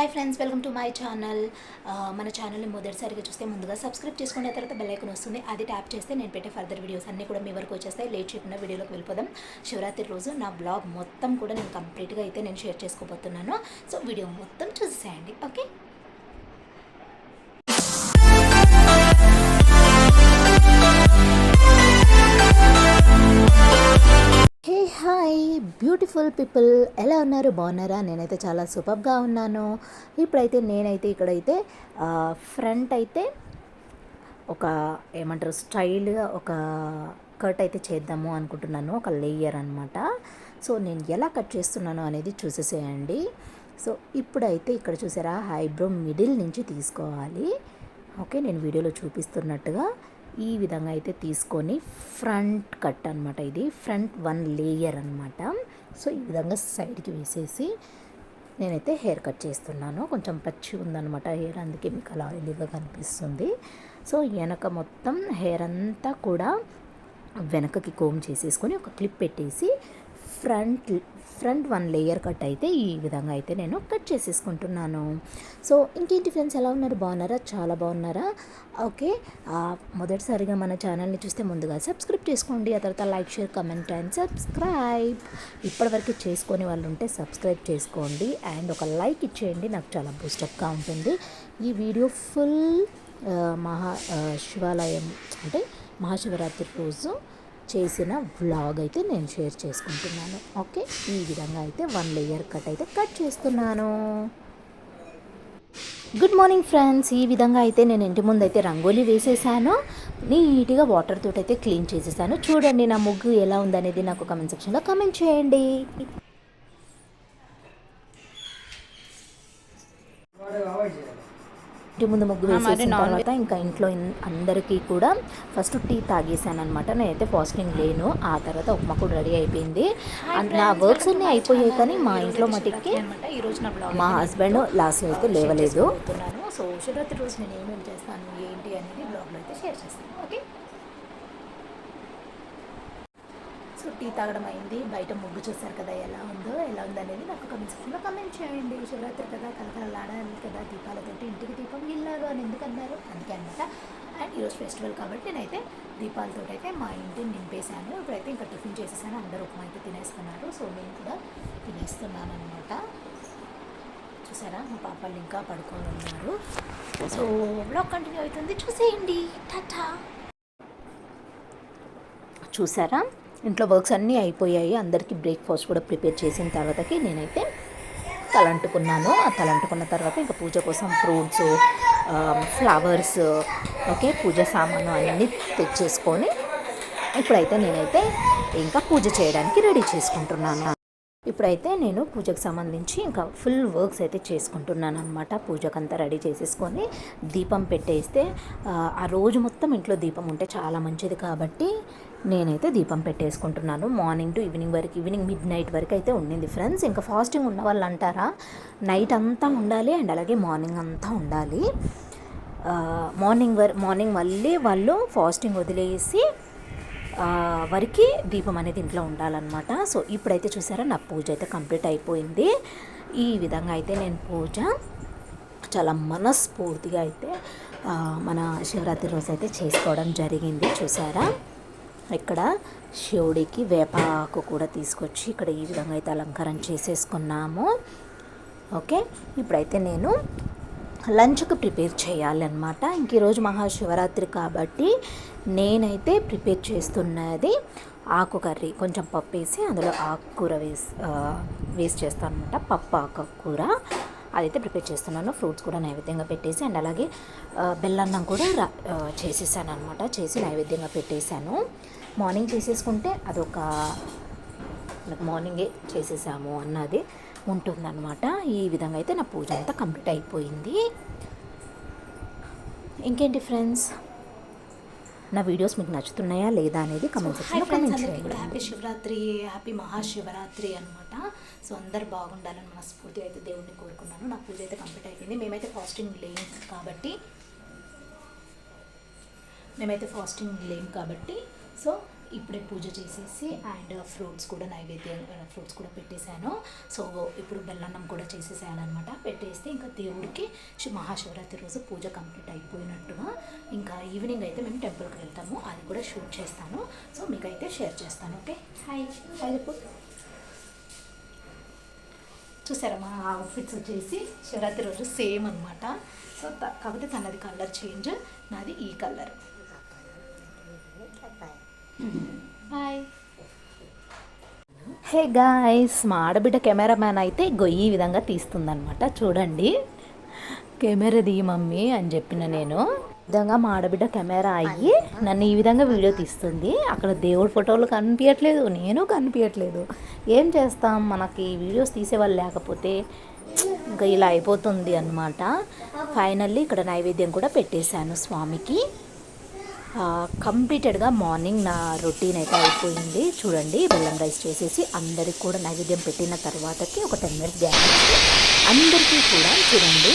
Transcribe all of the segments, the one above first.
Hi friends welcome to my channel. మన ఛానల్ని మొదటిసారిగా చూస్తే ముందుగా సబ్స్క్రైబ్ చేసుకున్న తర్వాత బెల్లైకన్ వస్తుంది. అది ట్యాప్ చేస్తే నేను పెట్టే ఫర్దర్ వీడియోస్ అన్నీ కూడా మీ వరకు వచ్చేస్తాయి. లేట్ చేయకుండా వీడియోలోకి వెళ్ళిపోదాం. శివరాత్రి రోజు నా బ్లాగ్ మొత్తం కూడా నేను కంప్లీట్గా అయితే నేను షేర్ చేసుకోబోతున్నాను. సో వీడియో మొత్తం చూసేయండి ఓకే హాయ్ బ్యూటిఫుల్ పీపుల్. ఎలా ఉన్నారు? బాగున్నారా? నేనైతే చాలా సూపర్గా ఉన్నాను. ఇప్పుడైతే నేనైతే ఇక్కడైతే ఫ్రంట్ అయితే ఒక ఏమంటారు స్టైల్గా ఒక కట్ అయితే చేద్దాము అనుకుంటున్నాను. ఒక లేయర్ అనమాట సో నేను ఎలా కట్ చేస్తున్నాను అనేది చూసేసేయండి. సో ఇప్పుడైతే ఇక్కడ చూసారా? హైబ్రో మిడిల్ నుంచి తీసుకోవాలి. ఓకే నేను వీడియోలో చూపిస్తున్నట్టుగా ఈ విధంగా అయితే తీసుకొని ఫ్రంట్ కట్ అనమాట ఇది. ఫ్రంట్ వన్ లేయర్ అనమాట సో ఈ విధంగా సైడ్కి వేసేసి నేనైతే హెయిర్ కట్ చేస్తున్నాను. కొంచెం పచ్చి ఉందనమాట హెయిర్ అందుకే మీకు అలా ఆయిలీగా కనిపిస్తుంది. సో వెనక మొత్తం హెయిర్ అంతా కూడా వెనకకి కోమ్ చేసేసుకొని ఒక క్లిప్ పెట్టేసి front front one layer cut అయితే ఈ విధంగా అయితే నేను కట్ చేసేసుకుంటున్నాను. సో ఇంకేంటి ఫ్రెండ్స్ ఎలా ఉన్నారు? బాగున్నారా? చాలా బాగున్నారా? ఓకే. మొదటిసారిగా మన ఛానల్ని చూస్తే ముందుగా సబ్స్క్రైబ్ చేసుకోండి. ఆ తర్వాత like share comment and subscribe. ఇప్పటివరకు చేసుకునే వాళ్ళు ఉంటే సబ్స్క్రైబ్ చేసుకోండి. అండ్ ఒక లైక్ ఇచ్చేయండి. నాకు చాలా బూస్టప్గా ఉంటుంది. ఈ వీడియో ఫుల్ మహా శివాలయం అంటే మహాశివరాత్రి రోజు చేసిన వ్లాగ్ అయితే నేను షేర్ చేసుకుంటున్నాను. ఓకే ఈ విధంగా అయితే వన్ లేయర్ కట్ అయితే కట్ చేస్తున్నాను. గుడ్ మార్నింగ్ ఫ్రెండ్స్ ఈ విధంగా అయితే నేను ఇంటి ముందు అయితే రంగోలీ వేసేసాను. నీట్గా వాటర్ తోటి అయితే క్లీన్ చేసేసాను. చూడండి నా ముగ్గు ఎలా ఉందనేది నాకు కమెంట్ సెక్షన్లో కమెంట్ చేయండి. ఇంటి ముందు ముగ్గు వేసేసిన తర్వాత ఇంకా ఇంట్లో అందరికీ కూడా ఫస్ట్ టీ తాగేసాను అనమాట నేనైతే ఫాస్టింగ్ లేను. ఆ తర్వాత ఉప్మా కూడా రెడీ అయిపోయింది. నా వర్క్స్ అన్నీ అయిపోయాయి కానీ మా ఇంట్లో మటుకి మా హస్బెండ్ లాస్ట్ అయితే లేవలేదు. సో శివరాత్రి రోజు నేను ఏమేమి చేస్తాను ఏంటి అనేది బ్లాగ్లో అయితే షేర్ చేస్తాను. ఓకే సో టీ తాగడం అయింది. బయట ముగ్గు చూసారు కదా ఎలా ఉందో ఎలా ఉంది అనేది నాకు కమెంట్ సెక్షన్లో కమెంట్ చేయండి. శివరాత్రి కదా కలకలలాడాలి కదా దీపాలతోటి ఇంటికి దీపం ఇల్లాగా అని ఎందుకు అన్నారు అందుకే అనమాట అండ్ ఈరోజు ఫెస్టివల్ కాబట్టి నేనైతే దీపాలతో అయితే మా ఇంటిని నింపేశాను. ఇప్పుడైతే ఇంకా టిఫిన్ చేసేసాను. అందరూ ఉప్మా అయితే తినేస్తున్నారు. సో నేను కూడా తినేస్తున్నాను అనమాట చూసారా? మా పాపలు ఇంకా పడుకొని ఉన్నారు. సో బ్లాగ్ కంటిన్యూ అవుతుంది. చూసేయండి. టాటా. చూసారా? ఇంట్లో వర్క్స్ అన్నీ అయిపోయాయి. అందరికీ బ్రేక్ఫాస్ట్ కూడా ప్రిపేర్ చేసిన తర్వాతకి నేనైతే తలంటుకున్నాను. ఆ తలంటుకున్న తర్వాత ఇంకా పూజ కోసం ఫ్రూట్స్ ఫ్లవర్స్ ఓకే పూజ సామాను అన్నీ తెచ్చేసుకొని ఇప్పుడైతే నేనైతే ఇంకా పూజ చేయడానికి రెడీ చేసుకుంటున్నాను. ఇప్పుడైతే నేను పూజకు సంబంధించి ఇంకా ఫుల్ వర్క్స్ అయితే చేసుకుంటున్నాను అనమాట పూజకంతా రెడీ చేసేసుకొని దీపం పెట్టేస్తే ఆ, ఆ రోజు మొత్తం ఇంట్లో దీపం ఉంటే చాలా మంచిది కాబట్టి నేనైతే దీపం పెట్టేసుకుంటున్నాను. మార్నింగ్ టు ఈవినింగ్ వరకు ఈవినింగ్ మిడ్ నైట్ వరకు అయితే ఉండింది ఫ్రెండ్స్. ఇంకా ఫాస్టింగ్ ఉన్న వాళ్ళు అంటారా? నైట్ అంతా ఉండాలి అండ్ అలాగే మార్నింగ్ అంతా ఉండాలి. మార్నింగ్ వర్ మార్నింగ్ మళ్ళీ వాళ్ళు ఫాస్టింగ్ వదిలేసి వరకు దీపం అనేది ఇంట్లో ఉండాలన్నమాట. సో ఇప్పుడైతే చూసారా నా పూజ అయితే కంప్లీట్ అయిపోయింది. ఈ విధంగా అయితే నేను పూజ చాలా మనస్ఫూర్తిగా అయితే మన శివరాత్రి రోజు అయితే చేసుకోవడం జరిగింది. చూసారా? ఇక్కడ శివుడికి వేపాకు కూడా తీసుకొచ్చి ఇక్కడ ఈ విధంగా అయితే అలంకారం చేసేసుకున్నాము. ఓకే? ఇప్పుడైతే నేను లంచ్కి ప్రిపేర్ చేయాలన్నమాట. ఇంక ఈరోజు మహాశివరాత్రి కాబట్టి నేనైతే ప్రిపేర్ చేస్తున్నది ఆకు కర్రీ కొంచెం పప్పు వేసి అందులో ఆకుకూర వేసి వేస్ట్ వేసి చేస్తాను అనమాట పప్పు ఆకుకూర అదైతే ప్రిపేర్ చేస్తున్నాను. ఫ్రూట్స్ కూడా నైవేద్యంగా పెట్టేసి అండ్ అలాగే బెల్లన్నం కూడా రా- చేసేసాను అనమాట చేసి నైవేద్యంగా పెట్టేశాను. మార్నింగ్ చేసేసుకుంటే అదొక మనకు మార్నింగే చేసేసాము అన్నది ఉంటుందన్నమాట. ఈ విధంగా అయితే నా పూజ అంతా కంప్లీట్ అయిపోయింది. ఇంకేంటి ఫ్రెండ్స్? నా వీడియోస్ మీకు నచ్చుతున్నాయా లేదా అనేది కమెంట్ సెక్షన్లో చేయండి. హ్యాపీ శివరాత్రి హ్యాపీ మహాశివరాత్రి అనమాట సో అందరు బాగుండాలని మనస్ఫూర్తిగా అయితే దేవుడిని కోరుకున్నాను. నా పూజ అయితే కంప్లీట్ అయిపోయింది. మేమైతే ఫాస్టింగ్ లేం కాబట్టి మేమైతే ఫాస్టింగ్ లేం కాబట్టి సో ఇప్పుడే పూజ చేసేసి అండ్ ఫ్రూట్స్ కూడా నైవేద్యం ఫ్రూట్స్ కూడా పెట్టేశాను. సో ఇప్పుడు బెల్లన్నం కూడా చేసేసాను అనమాట పెట్టేస్తే ఇంకా దేవుడికి మహాశివరాత్రి రోజు పూజ కంప్లీట్ అయిపోయినట్టుగా ఇంకా ఈవినింగ్ అయితే మేము టెంపుల్కి వెళ్తాము. అది కూడా షూట్ చేస్తాను. సో మీకైతే షేర్ చేస్తాను ఓకే? హాయ్. హాయ్ చెప్పు. చూసారా మా అవుట్ఫిట్స్ వచ్చేసి శివరాత్రి రోజు సేమ్ అనమాట సో కాకపోతే తనది కలర్ చేంజ్ నాది ఈ కలర్. బాయ్ హే గాయ్స్ మా ఆడబిడ్డ కెమెరామ్యాన్ అయితే గొయ్యి ఈ విధంగా తీస్తుందనమాట చూడండి. కెమెరా దిగి మమ్మీ అని చెప్పిన నేను. విధంగా మా ఆడబిడ్డ కెమెరా అయ్యి నన్ను ఈ విధంగా వీడియో తీస్తుంది. అక్కడ దేవుడి ఫోటోలు కనిపించట్లేదు నేను కనిపించట్లేదు. ఏం చేస్తాం? మనకి వీడియోస్ తీసేవాళ్ళు లేకపోతే ఇంకా ఇలా అయిపోతుంది అనమాట ఫైనల్లీ ఇక్కడ నైవేద్యం కూడా పెట్టేశాను స్వామికి. కంప్లీటెడ్గా మార్నింగ్ నా రొటీన్ అయితే అయిపోయింది. చూడండి బెల్లం రైస్ చేసేసి అందరికి కూడా నైవేద్యం పెట్టిన తర్వాతకి ఒక టెన్ మినిట్స్ గ్యాప్ అందరికీ కూడా చూడండి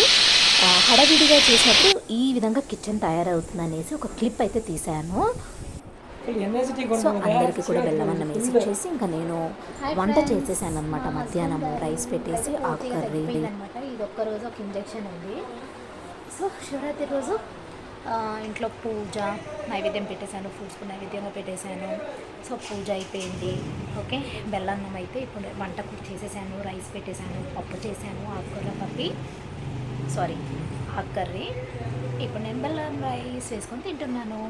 ఆ, హడావిడిగా చేసినప్పుడు ఈ విధంగా కిచెన్ తయారవుతుంది అనేసి ఒక క్లిప్ అయితే తీశాను. సో అందరికీ కూడా బెల్లం అన్నం వేసి ఇచ్చేసి ఇంకా నేను వంట చేసేసాను అనమాట మధ్యాహ్నం రైస్ పెట్టేసి ఆకు కర్రీ. అనమాట ఇది ఒక్క రోజు ఒక ఇంజెక్షన్ ఉంది. సో శివరాత్రి రోజు ఆ, ఇంట్లో పూజ నైవేద్యం పెట్టేశాను ఫ్రూట్స్ నైవేద్యంగా పెట్టేశాను. సో పూజ అయిపోయింది. ఓకే? బెల్లన్నం అయితే ఇప్పుడు వంట కూడా చేసేసాను రైస్ పెట్టేశాను పప్పు చేశాను ఆకుకూర పప్పి సారీ ఆకు కర్రీ ఇప్పుడు నేను బెల్లం రైస్ వేసుకొని తింటున్నాను.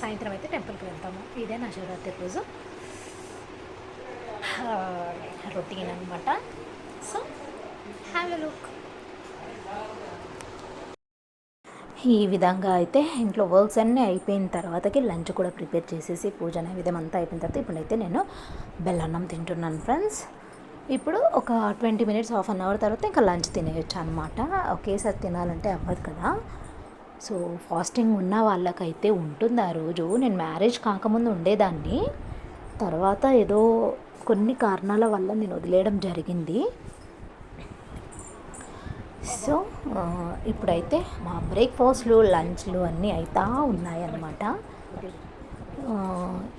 సాయంత్రం అయితే టెంపుల్కి వెళ్తాము. ఇదే నా శివరాత్రి రోజు. రొటీన్ అనమాట సో హ్యావ్ ఎ లుక్. ఈ విధంగా అయితే ఇంట్లో వర్క్స్ అన్నీ అయిపోయిన తర్వాతకి లంచ్ కూడా ప్రిపేర్ చేసేసి పూజ విధం అంతా అయిపోయిన తర్వాత ఇప్పుడైతే నేను బెల్లన్నం తింటున్నాను ఫ్రెండ్స్. ఇప్పుడు ఒక twenty minutes half an hour తర్వాత ఇంకా లంచ్ తినేయచ్చు అనమాట ఒకేసారి తినాలంటే అవ్వదు కదా. సో ఫాస్టింగ్ ఉన్న వాళ్ళకైతే ఉంటుంది ఆ రోజు. నేను మ్యారేజ్ కాకముందు ఉండేదాన్ని. తర్వాత ఏదో కొన్ని కారణాల వల్ల నేను వదిలేయడం జరిగింది. సో ఇప్పుడైతే మా బ్రేక్ఫాస్ట్లు లంచ్లు అన్నీ అవుతా ఉన్నాయన్నమాట.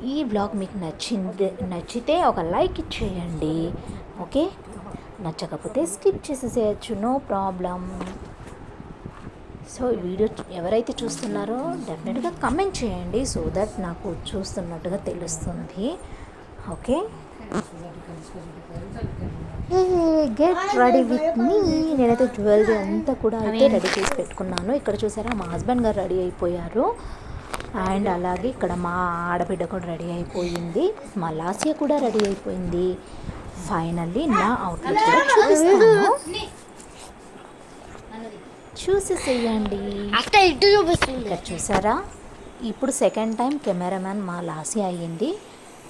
ఈ బ్లాగ్ మీకు నచ్చింది నచ్చితే ఒక లైక్ ఇచ్చేయండి ఓకే? నచ్చకపోతే స్కిప్ చేసేసేయచ్చు నో ప్రాబ్లం. సో ఈ వీడియో ఎవరైతే చూస్తున్నారో డెఫినెట్గా కమెంట్ చేయండి సో దట్ నాకు చూస్తున్నట్టుగా తెలుస్తుంది ఓకే? గెట్ రెడీ విత్ మీ నేనైతే జ్యువెలరీ అంతా కూడా అయితే రెడీ చేసి పెట్టుకున్నాను. ఇక్కడ చూసారా మా హస్బెండ్ గారు రెడీ అయిపోయారు. అండ్ అలాగే ఇక్కడ మా ఆడబిడ్డ కూడా రెడీ అయిపోయింది. మా లాసియా కూడా రెడీ అయిపోయింది. ఫైనల్లీ నా అవుట్ఫిట్ కూడా చూపిస్తాను. చూసేసేయండి. అక్క ఇటు చూపిస్తుంది. ఇక్కడ చూసారా ఇప్పుడు సెకండ్ టైం కెమెరామ్యాన్ మా లాసి అయ్యింది.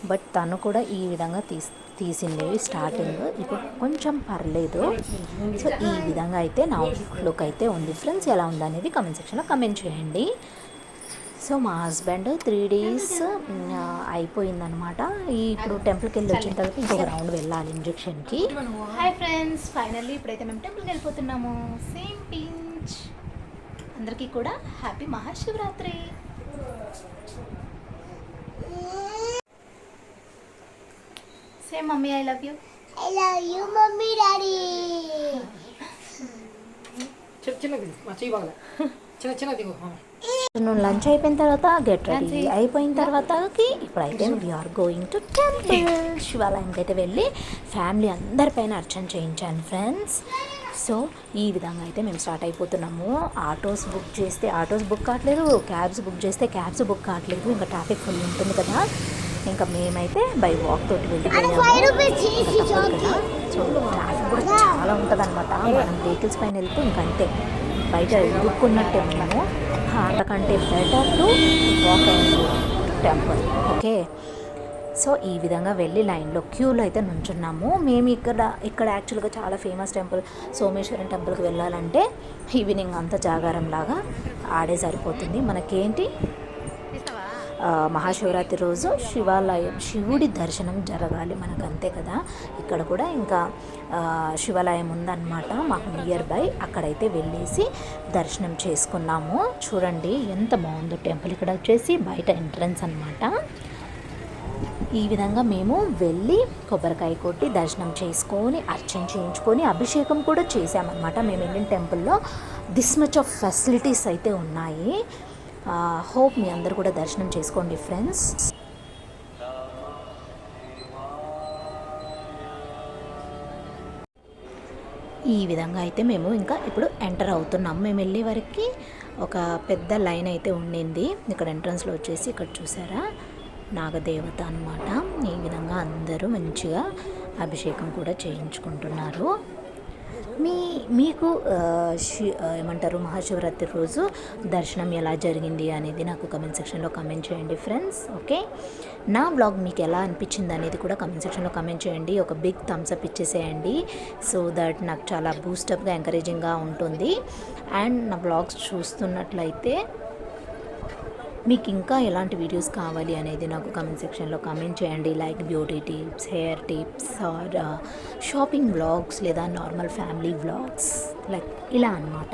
బట్ తను కూడా ఈ విధంగా తీస్ తీసింది స్టార్టింగ్. ఇప్పుడు కొంచెం పర్లేదు. సో ఈ విధంగా అయితే నా లుక్ అయితే ఉంది. ఫ్రెండ్స్ ఎలా ఉందనేది కమెంట్ సెక్షన్లో కమెంట్ చేయండి. సో మా హస్బెండ్ త్రీ డేస్ అయిపోయిందనమాట ఇప్పుడు టెంపుల్కి వెళ్ళి వచ్చిన తర్వాత ఇంకొక రౌండ్ వెళ్ళాలి ఇంజెక్షన్కి. హాయ్ ఫ్రెండ్స్ ఫైనల్లీ ఇప్పుడైతే మేము టెంపుల్కి వెళ్ళిపోతున్నాము. సేమ్ పించ్ అందరికీ కూడా happy Mahashivratri. Same mummy I love you I love you mummy daddy చిన్న చిన్నది మా చెయ్యి బాగలే. చిన్న చిన్నది ఇవ్వు. ఆ. నువ్వు లంచ్ అయిపోయిన తర్వాత గెట్ రెడీ అయిపోయిన తర్వాతకి ఇప్పుడైతే వీఆర్ గోయింగ్ టు టెంపుల్ శివాలయంకి అయితే వెళ్ళి ఫ్యామిలీ అందరిపైన అర్చన చేయించాను ఫ్రెండ్స్ సో ఈ విధంగా అయితే మేము స్టార్ట్ అయిపోతున్నాము. ఆటోస్ బుక్ చేస్తే ఆటోస్ బుక్ కావట్లేదు. క్యాబ్స్ బుక్ చేస్తే క్యాబ్స్ బుక్ కావట్లేదు. ఇంకా ట్రాఫిక్ ఫుల్ ఉంటుంది కదా. ఇంకా మేమైతే బై వాక్ తోటి వెళ్ళిపోయాము ట్రాఫిక్ కూడా చాలా ఉంటుంది అనమాట మనం వెహికల్స్ పైన వెళ్తే ఇంక అంతే. బయట ఇరుక్కున్నట్టే మేము. అంతకంటే better to walk and temple okay? So ఈ విధంగా వెళ్ళి లైన్లో క్యూలో అయితే నుంచున్నాము. మేము ఇక్కడ ఇక్కడ యాక్చువల్గా చాలా ఫేమస్ టెంపుల్ సోమేశ్వరం టెంపుల్కి వెళ్ళాలంటే ఈవినింగ్ అంతా జాగారం లాగా ఆడే సరిపోతుంది. మనకేంటి? మహాశివరాత్రి రోజు శివాలయం శివుడి దర్శనం జరగాలి మనకు అంతే కదా. ఇక్కడ కూడా ఇంకా శివాలయం ఉందన్నమాట మాకు నియర్ బై అక్కడైతే వెళ్ళేసి దర్శనం చేసుకున్నాము. చూడండి ఎంత బాగుందో టెంపుల్ ఇక్కడ వచ్చేసి బయట ఎంట్రన్స్ అనమాట ఈ విధంగా మేము వెళ్ళి కొబ్బరికాయ కొట్టి దర్శనం చేసుకొని అర్చన చేయించుకొని అభిషేకం కూడా చేసామన్నమాట మేము వెళ్ళిన టెంపుల్లో దిస్ మచ్ ఆఫ్ ఫెసిలిటీస్ అయితే ఉన్నాయి. హోప్ మీ అందరు కూడా దర్శనం చేసుకోండి ఫ్రెండ్స్. ఈ విధంగా అయితే మేము ఇంకా ఇప్పుడు ఎంటర్ అవుతున్నాం. మేము వెళ్ళే వరకు ఒక పెద్ద లైన్ అయితే ఉండింది. ఇక్కడ ఎంట్రన్స్లో వచ్చేసి ఇక్కడ చూసారా? నాగదేవత అన్నమాట. ఈ విధంగా అందరూ మంచిగా అభిషేకం కూడా చేయించుకుంటున్నారు. మీ మీకు శి ఏమంటారు మహాశివరాత్రి రోజు దర్శనం ఎలా జరిగింది అనేది నాకు కమెంట్ సెక్షన్లో కమెంట్ చేయండి ఫ్రెండ్స్ ఓకే నా బ్లాగ్ మీకు ఎలా అనిపించింది అనేది కూడా కమెంట్ సెక్షన్లో కమెంట్ చేయండి. ఒక బిగ్ థమ్స్ అప్ ఇచ్చేసేయండి. సో దట్ నాకు చాలా బూస్టప్గా ఎంకరేజింగ్గా ఉంటుంది. అండ్ నా బ్లాగ్స్ చూస్తున్నట్లయితే మీకు ఇంకా ఎలాంటి వీడియోస్ కావాలి అనేది నాకు కమెంట్ సెక్షన్లో కమెంట్ చేయండి. Like beauty tips hair tips or shopping blogs లేదా నార్మల్ ఫ్యామిలీ బ్లాగ్స్ లైక్ ఇలా అనమాట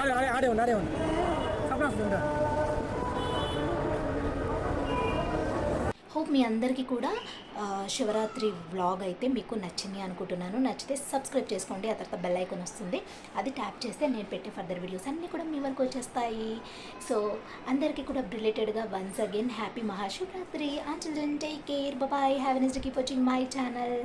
ఆడే ఆడే ఆడే ఉంది ఆడే ఉంది సప్నా ఉందా హోప్ మీ అందరికీ కూడా శివరాత్రి వ్లాగ్ అయితే మీకు నచ్చింది అనుకుంటున్నాను. నచ్చితే సబ్స్క్రైబ్ చేసుకోండి. ఆ తర్వాత బెల్ ఐకాన్ వస్తుంది. అది ట్యాప్ చేస్తే నేను పెట్టే ఫర్దర్ వీడియోస్ అన్నీ కూడా మీ వరకు వచ్చేస్తాయి. సో అందరికీ కూడా రిలేటెడ్గా వన్స్ అగైన్ హ్యాపీ మహాశివరాత్రి. ఆ children take care. Bye have yes keep watching my channel.